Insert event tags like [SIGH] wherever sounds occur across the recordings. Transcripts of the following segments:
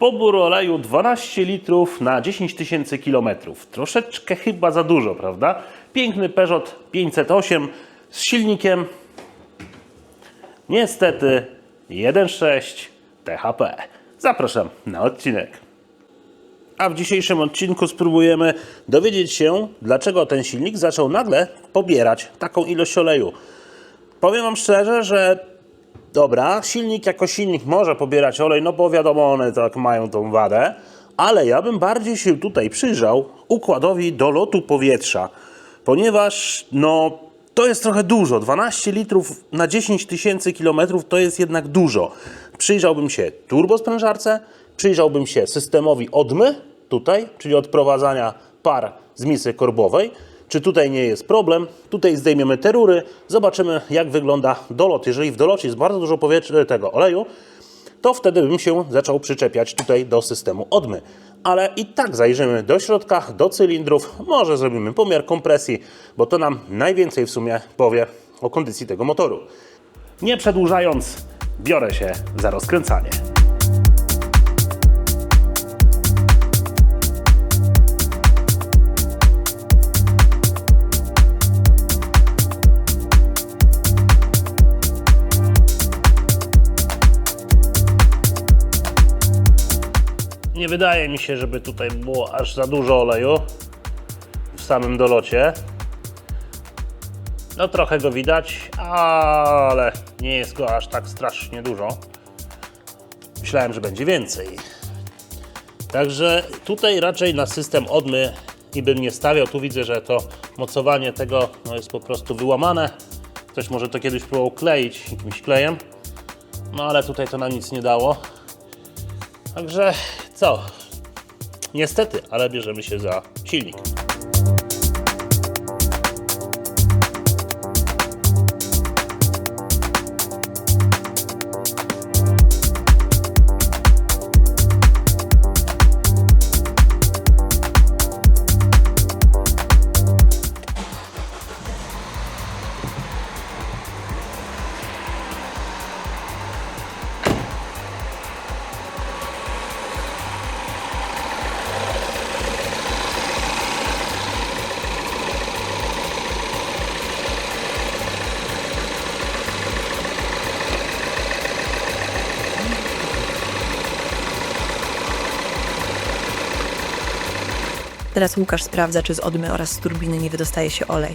Pobór oleju 12 litrów na 10 tysięcy kilometrów. Troszeczkę chyba za dużo, prawda? Piękny Peugeot 508 z silnikiem niestety 1.6 THP. Zapraszam na odcinek. A w dzisiejszym odcinku spróbujemy dowiedzieć się, dlaczego ten silnik zaczął nagle pobierać taką ilość oleju. Powiem Wam szczerze, że dobra, silnik jako silnik może pobierać olej, no bo wiadomo, one tak mają tą wadę, ale ja bym bardziej się tutaj przyjrzał układowi dolotu powietrza, ponieważ no to jest trochę dużo. 12 litrów na 10 tysięcy kilometrów to jest jednak dużo. Przyjrzałbym się turbosprężarce, przyjrzałbym się systemowi odmy tutaj, czyli odprowadzania par z misy korbowej. Czy tutaj nie jest problem? Tutaj zdejmiemy te rury, zobaczymy jak wygląda dolot. Jeżeli w dolocie jest bardzo dużo powietrza, tego oleju, to wtedy bym się zaczął przyczepiać tutaj do systemu odmy. Ale i tak zajrzymy do środka, do cylindrów, może zrobimy pomiar kompresji, bo to nam najwięcej w sumie powie o kondycji tego motoru. Nie przedłużając, biorę się za rozkręcanie. Wydaje mi się, żeby tutaj było aż za dużo oleju w samym dolocie. No trochę go widać, ale nie jest go aż tak strasznie dużo. Myślałem, że będzie więcej. Także tutaj raczej na system odmy i bym nie stawiał. Tu widzę, że to mocowanie tego no, jest po prostu wyłamane. Ktoś może to kiedyś próbował kleić jakimś klejem. No ale tutaj to nam nic nie dało. Także co? Niestety, ale bierzemy się za silnik. Teraz Łukasz sprawdza, czy z odmy oraz z turbiny nie wydostaje się olej.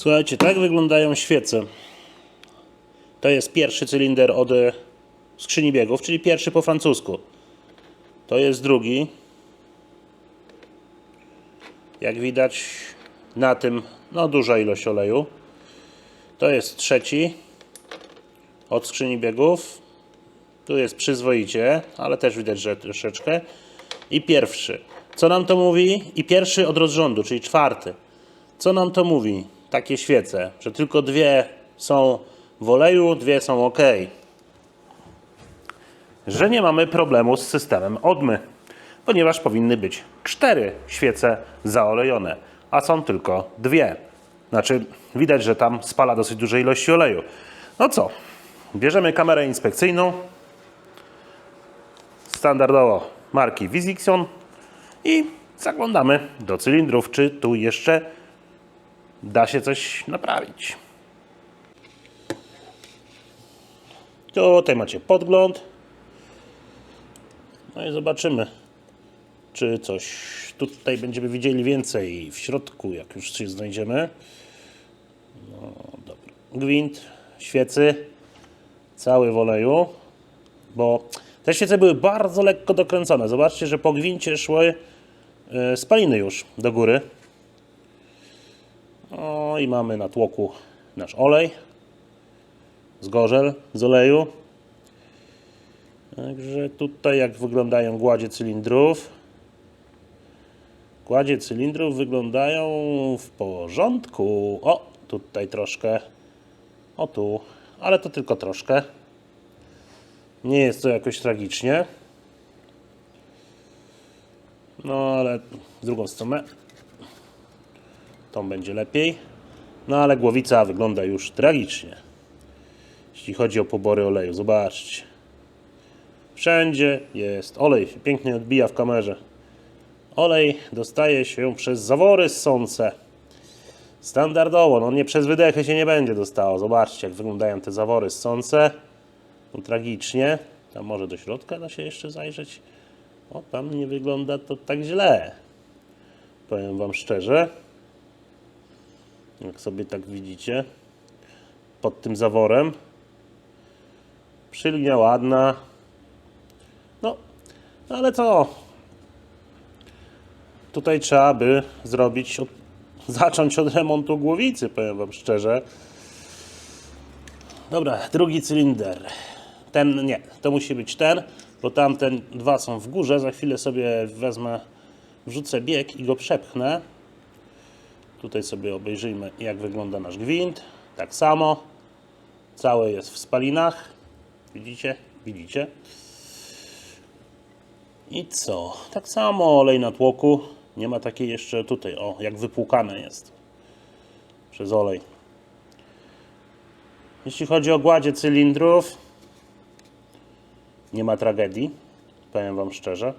Słuchajcie, tak wyglądają świece. To jest pierwszy cylinder od e, skrzyni biegów, czyli pierwszy po francusku. To jest drugi. Jak widać na tym, no duża ilość oleju. To jest trzeci od skrzyni biegów. Tu jest przyzwoicie, ale też widać, że troszeczkę. I pierwszy. Co nam to mówi? I pierwszy od rozrządu, czyli czwarty. Co nam to mówi? Takie świece, że tylko dwie są w oleju, dwie są ok. Że nie mamy problemu z systemem odmy, ponieważ powinny być cztery świece zaolejone, a są tylko dwie. Znaczy, widać, że tam spala dosyć dużej ilości oleju. No co? Bierzemy kamerę inspekcyjną, standardowo marki Visixion i zaglądamy do cylindrów, czy tu jeszcze da się coś naprawić. Tutaj macie podgląd. No i zobaczymy, czy coś tutaj będziemy widzieli więcej w środku, jak już się znajdziemy. No dobra. Gwint, świecy, cały w oleju, bo te świece były bardzo lekko dokręcone. Zobaczcie, że po gwincie szły e, spaliny już do góry. O i mamy na tłoku nasz olej, zgorzel z oleju. Także tutaj jak wyglądają gładzie cylindrów. Gładzie cylindrów wyglądają w porządku. O, tutaj troszkę. O tu, ale to tylko troszkę. Nie jest to jakoś tragicznie. No ale w drugą stronę tą będzie lepiej. No ale głowica wygląda już tragicznie. Jeśli chodzi o pobory oleju, zobaczcie. Wszędzie jest olej, się pięknie odbija w kamerze. Olej dostaje się przez zawory ssące. Standardowo, no nie przez wydechy się nie będzie dostało. Zobaczcie, jak wyglądają te zawory ssące. No, tragicznie. Tam może do środka da się jeszcze zajrzeć. O, tam nie wygląda to tak źle. Powiem Wam szczerze. Jak sobie tak widzicie. Pod tym zaworem. Przylinia ładna. No, ale co? Tutaj trzeba by zrobić, od, [LAUGHS] zacząć od remontu głowicy, powiem Wam szczerze. Dobra, drugi cylinder. Ten nie, to musi być ten, bo tamten dwa są w górze. Za chwilę sobie wezmę, wrzucę bieg i go przepchnę. Tutaj sobie obejrzyjmy, jak wygląda nasz gwint. Tak samo. Całe jest w spalinach. Widzicie? Widzicie? I co? Tak samo olej na tłoku. Nie ma takiej jeszcze tutaj, o, jak wypłukane jest przez olej. Jeśli chodzi o gładzie cylindrów, nie ma tragedii, powiem Wam szczerze.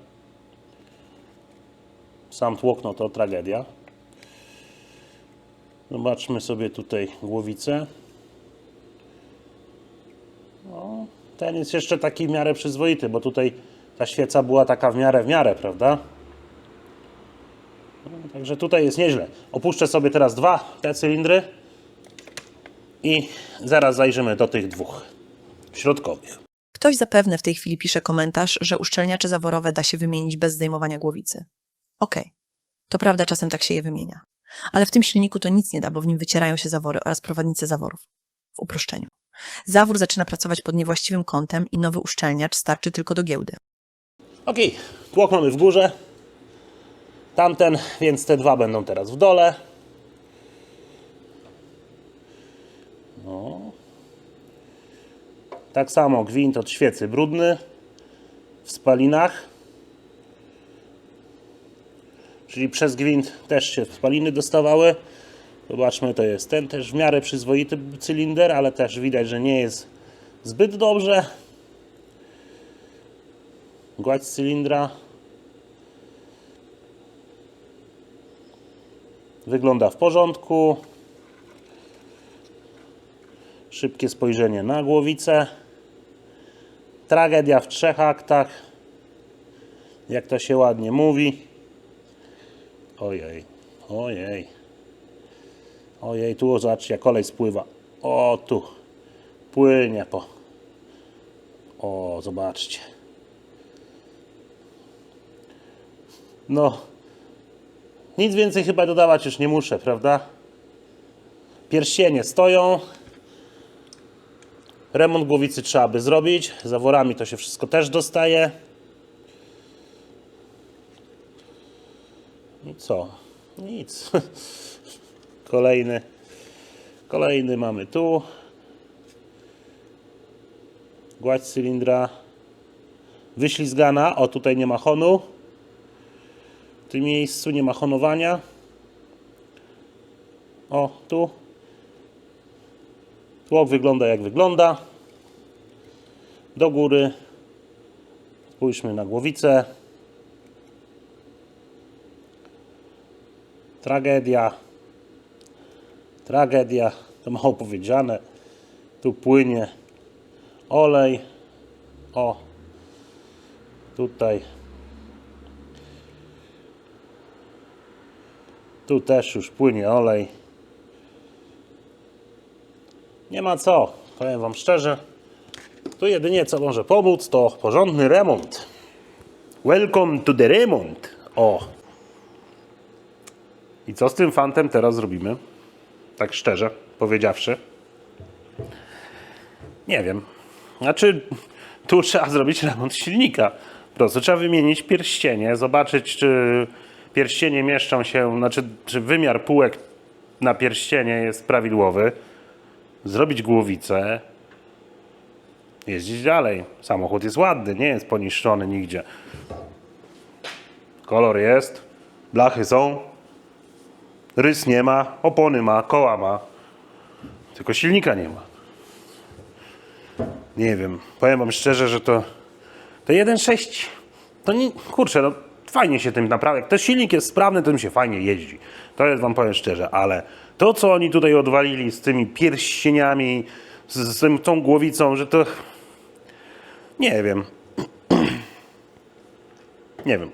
Sam tłok, no to tragedia. Zobaczmy sobie tutaj głowicę. No, ten jest jeszcze taki w miarę przyzwoity, bo tutaj ta świeca była taka w miarę w miarę, prawda? No, także tutaj jest nieźle. Opuszczę sobie teraz dwa te cylindry i zaraz zajrzymy do tych dwóch środkowych. Ktoś zapewne w tej chwili pisze komentarz, że uszczelniacze zaworowe da się wymienić bez zdejmowania głowicy. Okej, to prawda, czasem tak się je wymienia. Ale w tym silniku to nic nie da, bo w nim wycierają się zawory oraz prowadnice zaworów. W uproszczeniu. Zawór zaczyna pracować pod niewłaściwym kątem i nowy uszczelniacz starczy tylko do giełdy. Ok, tłok mamy w górze. Tamten, więc te dwa będą teraz w dole. No. Tak samo gwint od świecy brudny w spalinach. Czyli przez gwint też się spaliny dostawały. Zobaczmy, to jest ten też w miarę przyzwoity cylinder, ale też widać, że nie jest zbyt dobrze. Gładź cylindra wygląda w porządku. Szybkie spojrzenie na głowicę. Tragedia w trzech aktach. Jak to się ładnie mówi. Ojej, ojej. Ojej, tu zobaczcie, jak kolej spływa. O, tu. Płynie po. O, zobaczcie. No, nic więcej chyba dodawać już nie muszę, prawda? Pierścienie stoją. Remont głowicy trzeba by zrobić. Zaworami to się wszystko też dostaje. Co? Nic. [LAUGHS] Kolejny. Kolejny mamy tu. Gładź cylindra. Wyślizgana. O, tutaj nie ma honu. W tym miejscu nie ma honowania. O, tu. Tłok wygląda jak wygląda. Do góry. Spójrzmy na głowicę. Tragedia. Tragedia. To mało powiedziane. Tu płynie olej. O. Tutaj Tu też już płynie olej. Nie ma co, powiem Wam szczerze. Tu jedynie co może pomóc to porządny remont. Welcome to the remont. O. I co z tym fantem teraz zrobimy? Tak szczerze powiedziawszy. Nie wiem. Znaczy, tu trzeba zrobić remont silnika. Po prostu trzeba wymienić pierścienie, zobaczyć, czy pierścienie mieszczą się, znaczy, czy wymiar półek na pierścienie jest prawidłowy. Zrobić głowicę, jeździć dalej. Samochód jest ładny, nie jest poniszczony nigdzie. Kolor jest, blachy są, rys nie ma, opony ma, koła ma, tylko silnika nie ma. Nie wiem, powiem wam szczerze, że to to 1.6 to nie, kurczę, no fajnie się tym naprawia. Jak to silnik jest sprawny, tym się fajnie jeździ. To jest wam powiem szczerze, ale to co oni tutaj odwalili z tymi pierścieniami, z, z tą głowicą, że to nie wiem. [CLEARS THROAT] Nie wiem.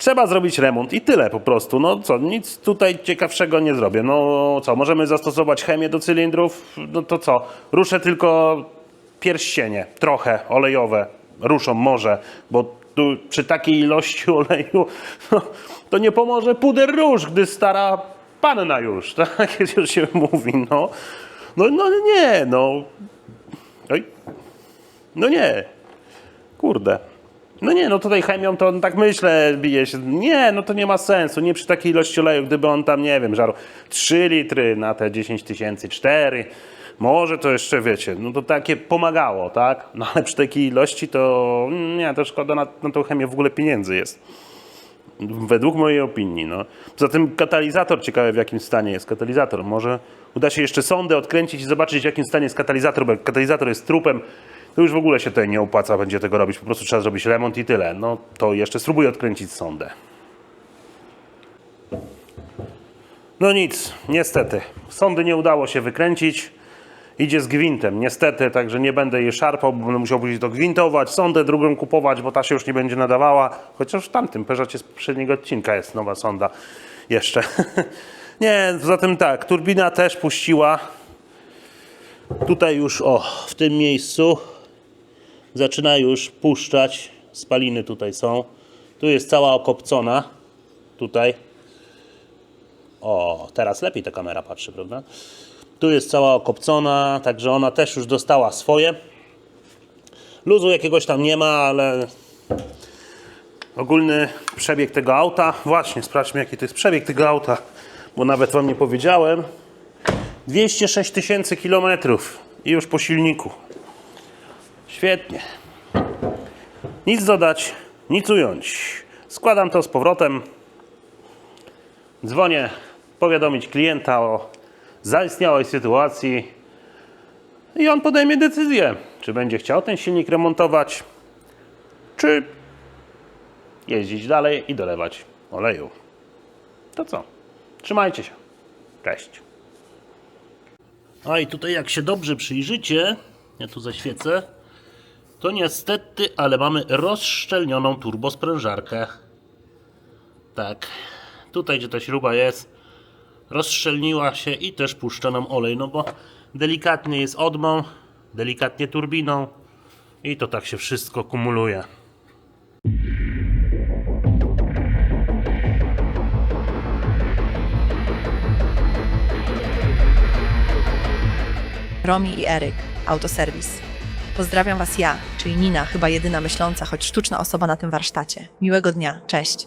Trzeba zrobić remont i tyle po prostu. No co, nic tutaj ciekawszego nie zrobię. No co, możemy zastosować chemię do cylindrów? No to co, ruszę tylko pierścienie, trochę olejowe. Ruszą może, bo tu przy takiej ilości [LAUGHS] oleju no, to nie pomoże puder róż, gdy stara panna już, [LAUGHS] tak już się mówi, no. No, no nie, no. Oj. No nie. Kurde. No nie, no tutaj chemią to tak myślę, bije się. Nie, no to nie ma sensu. Nie przy takiej ilości oleju, gdyby on tam, nie wiem, żarł 3 litry na te 10 tysięcy, 4. Może to jeszcze wiecie, no to takie pomagało, tak? No ale przy takiej ilości to nie, to szkoda na, na tą chemię w ogóle pieniędzy jest. Według mojej opinii. No. Poza tym katalizator, ciekawe w jakim stanie jest katalizator. Może uda się jeszcze sondę odkręcić i zobaczyć w jakim stanie jest katalizator, bo katalizator jest trupem, to już w ogóle się tutaj nie opłaca będzie tego robić. Po prostu trzeba zrobić remont i tyle. No to jeszcze spróbuję odkręcić sondę. No nic, niestety. Sondy nie udało się wykręcić. Idzie z gwintem, niestety, także nie będę jej szarpał, bo będę musiał później to gwintować, sondę drugą kupować, bo ta się już nie będzie nadawała. Chociaż w tamtym Peugeotie z poprzedniego odcinka jest nowa sonda jeszcze. [LAUGHS] nie, zatem tak, turbina też puściła. Tutaj już, o, w tym miejscu zaczyna już puszczać. Spaliny tutaj są. Tu jest cała okopcona. Tutaj. O, teraz lepiej ta kamera patrzy, prawda? Tu jest cała okopcona, także ona też już dostała swoje. Luzu jakiegoś tam nie ma, ale ogólny przebieg tego auta. Właśnie, sprawdźmy jaki to jest przebieg tego auta, bo nawet Wam nie powiedziałem. 206 tysięcy kilometrów i już po silniku. Świetnie. Nic dodać, nic ująć. Składam to z powrotem. Dzwonię powiadomić klienta o zaistniałej sytuacji i on podejmie decyzję, czy będzie chciał ten silnik remontować, czy jeździć dalej i dolewać oleju. To co? Trzymajcie się. Cześć. A i tutaj jak się dobrze przyjrzycie, ja tu zaświecę, to niestety, ale mamy rozszczelnioną turbosprężarkę. Tak. Tutaj gdzie ta śruba jest, rozszczelniła się i też puszcza nam olej, no bo delikatnie jest odmą, delikatnie turbiną i to tak się wszystko kumuluje. Romi i Eryk, autoserwis. Pozdrawiam Was ja, czyli Nina, chyba jedyna myśląca, choć sztuczna osoba na tym warsztacie. Miłego dnia, cześć.